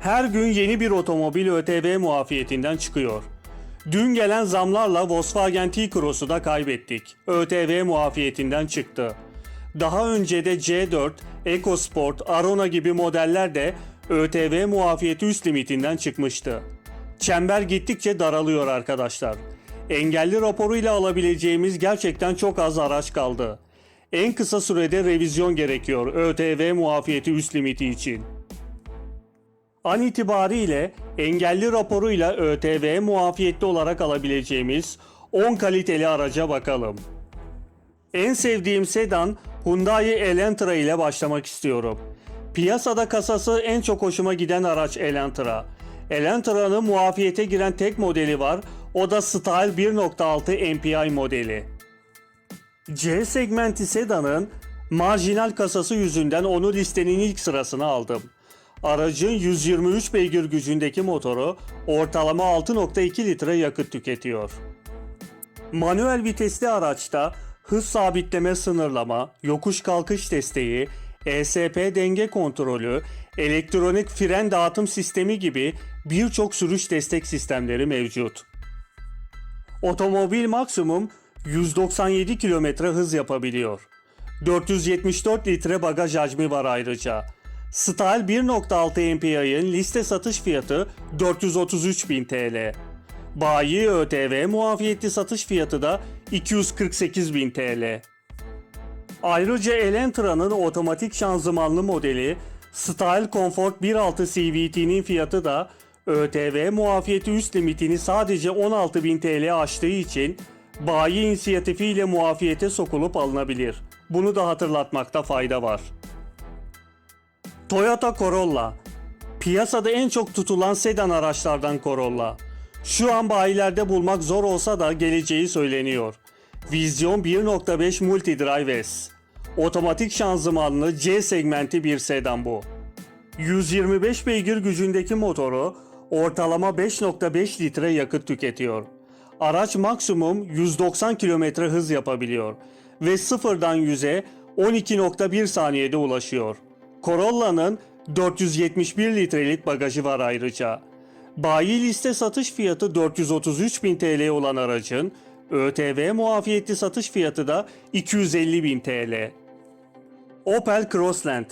Her gün yeni bir otomobil ÖTV muafiyetinden çıkıyor. Dün gelen zamlarla Volkswagen T-Cross'u da kaybettik. ÖTV muafiyetinden çıktı. Daha önce de C4, EcoSport, Arona gibi modeller de ÖTV muafiyeti üst limitinden çıkmıştı. Çember gittikçe daralıyor arkadaşlar. Engelli raporuyla alabileceğimiz gerçekten çok az araç kaldı. En kısa sürede revizyon gerekiyor ÖTV muafiyeti üst limiti için. An itibariyle engelli raporuyla ÖTV muafiyetli olarak alabileceğimiz 10 kaliteli araca bakalım. En sevdiğim sedan Hyundai Elantra ile başlamak istiyorum. Piyasada kasası en çok hoşuma giden araç Elantra. Elantra'nın muafiyete giren tek modeli var. O da Style 1.6 MPI modeli. C segmenti sedanın marjinal kasası yüzünden onu listenin ilk sırasına aldım. Aracın 123 beygir gücündeki motoru ortalama 6.2 litre yakıt tüketiyor. Manuel vitesli araçta hız sabitleme sınırlama, yokuş kalkış desteği, ESP denge kontrolü, elektronik fren dağıtım sistemi gibi birçok sürüş destek sistemleri mevcut. Otomobil maksimum 197 km hız yapabiliyor. 474 litre bagaj hacmi var ayrıca. Style 1.6 MPI'ın liste satış fiyatı 433.000 TL. Bayi ÖTV muafiyetli satış fiyatı da 248.000 TL. Ayrıca Elantra'nın otomatik şanzımanlı modeli Style Comfort 1.6 CVT'nin fiyatı da ÖTV muafiyeti üst limitini sadece 16.000 TL aştığı için bayi inisiyatifiyle muafiyete sokulup alınabilir. Bunu da hatırlatmakta fayda var. Toyota Corolla Piyasada en çok tutulan sedan araçlardan Corolla. Şu an bayilerde bulmak zor olsa da geleceği söyleniyor. Vizyon 1.5 Multidrive S. Otomatik şanzımanlı C segmenti bir sedan bu. 125 beygir gücündeki motoru ortalama 5.5 litre yakıt tüketiyor. Araç maksimum 190 km hız yapabiliyor ve sıfırdan 100'e 12.1 saniyede ulaşıyor. Corolla'nın 471 litrelik bagajı var ayrıca. Bayi liste satış fiyatı 433 bin TL olan aracın ÖTV muafiyetli satış fiyatı da 250 bin TL. Opel Crossland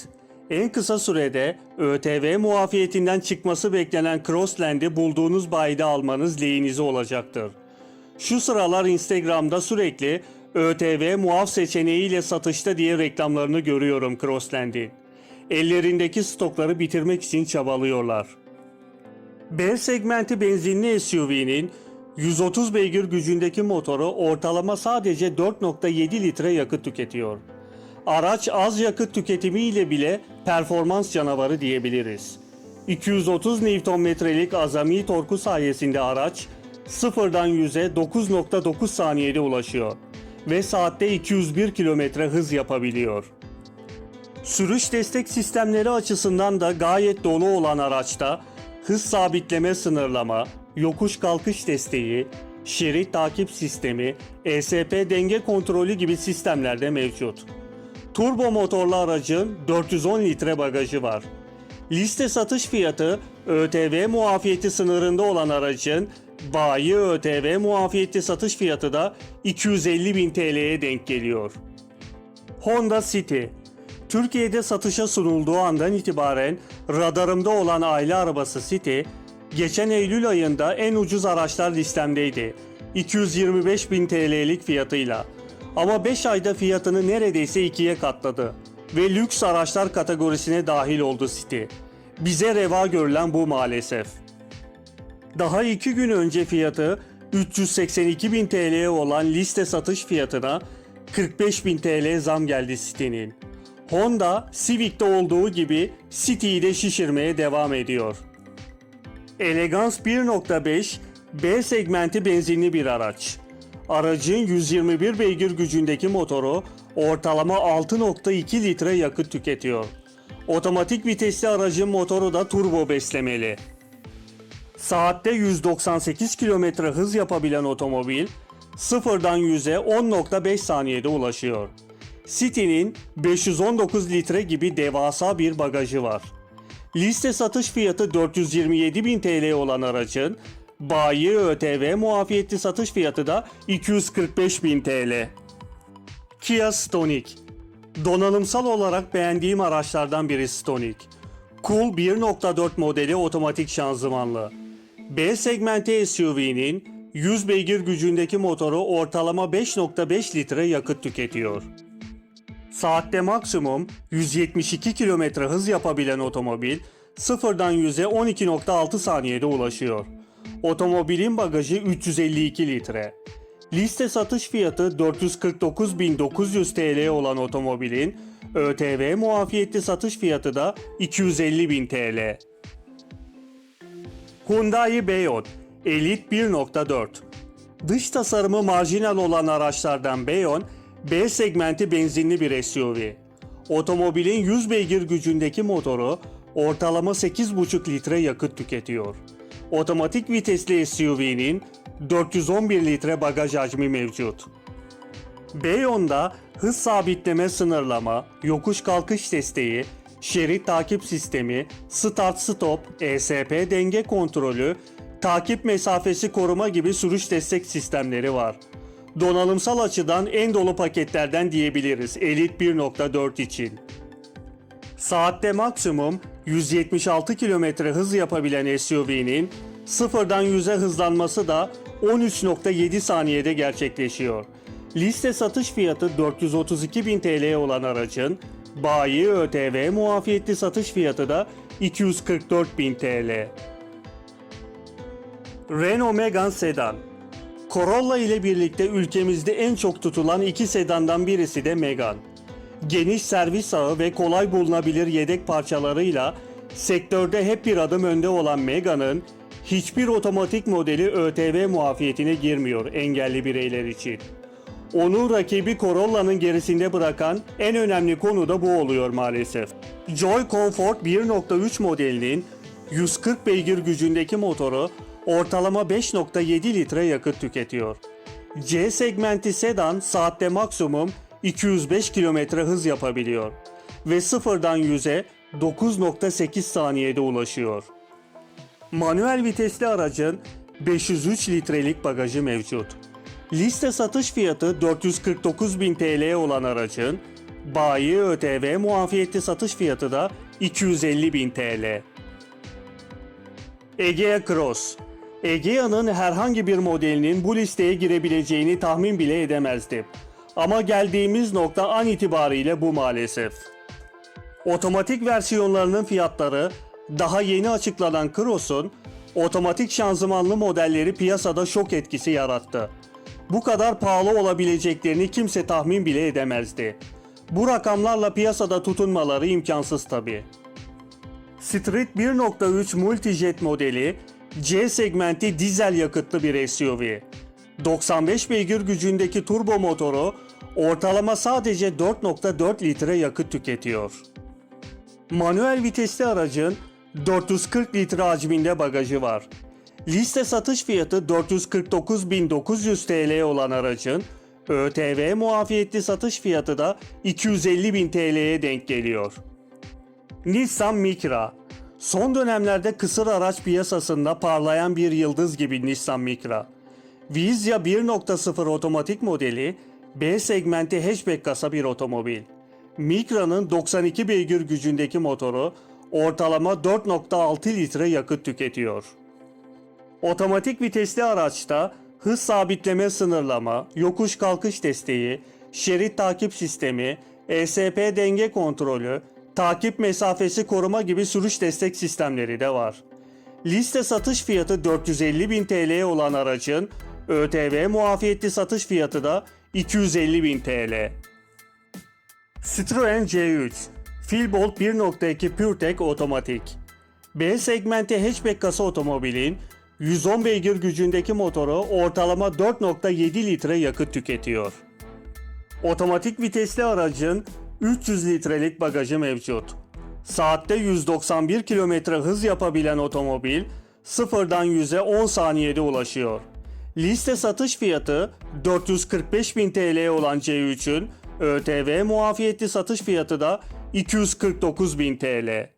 en kısa sürede ÖTV muafiyetinden çıkması beklenen Crossland'i bulduğunuz bayide almanız lehinize olacaktır. Şu sıralar Instagram'da sürekli ÖTV muaf seçeneğiyle satışta diye reklamlarını görüyorum Crossland'in. Ellerindeki stokları bitirmek için çabalıyorlar. B segmenti benzinli SUV'nin 130 beygir gücündeki motoru ortalama sadece 4.7 litre yakıt tüketiyor. Araç az yakıt tüketimiyle bile performans canavarı diyebiliriz. 230 Nm'lik azami torku sayesinde araç sıfırdan 100'e 9.9 saniyede ulaşıyor ve saatte 201 km hız yapabiliyor. Sürüş destek sistemleri açısından da gayet dolu olan araçta hız sabitleme sınırlama, yokuş kalkış desteği, şerit takip sistemi, ESP denge kontrolü gibi sistemler de mevcut. Turbo motorlu aracın 410 litre bagajı var. Liste satış fiyatı ÖTV muafiyeti sınırında olan aracın bayi ÖTV muafiyeti satış fiyatı da 250 bin TL'ye denk geliyor. Honda City Türkiye'de satışa sunulduğu andan itibaren radarımda olan aile arabası City, geçen Eylül ayında en ucuz araçlar listemdeydi. 225 bin TL'lik fiyatıyla. Ama 5 ayda fiyatını neredeyse ikiye katladı ve lüks araçlar kategorisine dahil oldu City. Bize reva görülen bu maalesef. Daha iki gün önce fiyatı 382 bin TL'ye olan liste satış fiyatına 45 bin TL zam geldi City'nin. Honda Civic'te olduğu gibi City'yi de şişirmeye devam ediyor. Elegance 1.5 B segmenti benzinli bir araç. Aracın 121 beygir gücündeki motoru ortalama 6.2 litre yakıt tüketiyor. Otomatik vitesli aracın motoru da turbo beslemeli. Saatte 198 km hız yapabilen otomobil sıfırdan 100'e 10.5 saniyede ulaşıyor. City'nin 519 litre gibi devasa bir bagajı var. Liste satış fiyatı 427.000 TL olan aracın bayi ÖTV muafiyetli satış fiyatı da 245.000 TL. Kia Stonic Donanımsal olarak beğendiğim araçlardan biri Stonic. Cool 1.4 modeli otomatik şanzımanlı. B segmenti SUV'nin 100 beygir gücündeki motoru ortalama 5.5 litre yakıt tüketiyor. Saatte maksimum 172 km hız yapabilen otomobil sıfırdan 100'e 12.6 saniyede ulaşıyor. Otomobilin bagajı 352 litre. Liste satış fiyatı 449.900 TL olan otomobilin ÖTV muafiyetli satış fiyatı da 250.000 TL. Hyundai Beyon Elite 1.4 Dış tasarımı marjinal olan araçlardan Beyon, B segmenti benzinli bir SUV. Otomobilin 100 beygir gücündeki motoru ortalama 8,5 litre yakıt tüketiyor. Otomatik vitesli SUV'nin 411 litre bagaj hacmi mevcut. Beyon'da hız sabitleme sınırlama, yokuş kalkış desteği, şerit takip sistemi, start stop, ESP denge kontrolü, takip mesafesi koruma gibi sürüş destek sistemleri var. Donanımsal açıdan en dolu paketlerden diyebiliriz Elite 1.4 için. Saatte maksimum 176 km hız yapabilen SUV'nin sıfırdan 100'e hızlanması da 13.7 saniyede gerçekleşiyor. Liste satış fiyatı 432.000 TL olan aracın bayi ÖTV muafiyetli satış fiyatı da 244.000 TL. Renault Megane Sedan Corolla ile birlikte ülkemizde en çok tutulan iki sedandan birisi de Megane. Geniş servis ağı ve kolay bulunabilir yedek parçalarıyla sektörde hep bir adım önde olan Megane'ın hiçbir otomatik modeli ÖTV muafiyetine girmiyor engelli bireyler için. Onu rakibi Corolla'nın gerisinde bırakan en önemli konu da bu oluyor maalesef. Joy Comfort 1.3 modelinin 140 beygir gücündeki motoru ortalama 5.7 litre yakıt tüketiyor. C segmenti sedan saatte maksimum 205 km hız yapabiliyor ve sıfırdan 100'e 9.8 saniyede ulaşıyor. Manuel vitesli aracın 503 litrelik bagajı mevcut. Liste satış fiyatı 449.000 TL olan aracın bayi ÖTV muafiyetli satış fiyatı da 250.000 TL. Egea Cross Egea'nın herhangi bir modelinin bu listeye girebileceğini tahmin bile edemezdim. Ama geldiğimiz nokta an itibariyle bu maalesef. Otomatik versiyonlarının fiyatları daha yeni açıklanan Cross'un otomatik şanzımanlı modelleri piyasada şok etkisi yarattı. Bu kadar pahalı olabileceklerini kimse tahmin bile edemezdi. Bu rakamlarla piyasada tutunmaları imkansız tabi. Street 1.3 Multijet modeli C segmenti dizel yakıtlı bir SUV. 95 beygir gücündeki turbo motoru ortalama sadece 4.4 litre yakıt tüketiyor. Manuel vitesli aracın 440 litre hacminde bagajı var. Liste satış fiyatı 449.900 TL olan aracın ÖTV muafiyetli satış fiyatı da 250.000 TL'ye denk geliyor. Nissan Micra Son dönemlerde kısır araç piyasasında parlayan bir yıldız gibi Nissan Micra. Vizya 1.0 otomatik modeli B segmenti hatchback kasa bir otomobil. Micra'nın 92 beygir gücündeki motoru ortalama 4.6 litre yakıt tüketiyor. Otomatik vitesli araçta hız sabitleme sınırlama, yokuş kalkış desteği, şerit takip sistemi, ESP denge kontrolü, takip mesafesi koruma gibi sürüş destek sistemleri de var. Liste satış fiyatı 450.000 TL olan aracın ÖTV muafiyetli satış fiyatı da 250.000 TL. Citroen C3 Filbolt 1.2 PureTech otomatik. B segmenti hatchback kasa otomobilin 110 beygir gücündeki motoru ortalama 4.7 litre yakıt tüketiyor. Otomatik vitesli aracın 300 litrelik bagajı mevcut. Saatte 191 km hız yapabilen otomobil sıfırdan 100'e 10 saniyede ulaşıyor. Liste satış fiyatı 445.000 TL olan C3'ün ÖTV muafiyetli satış fiyatı da 249.000 TL.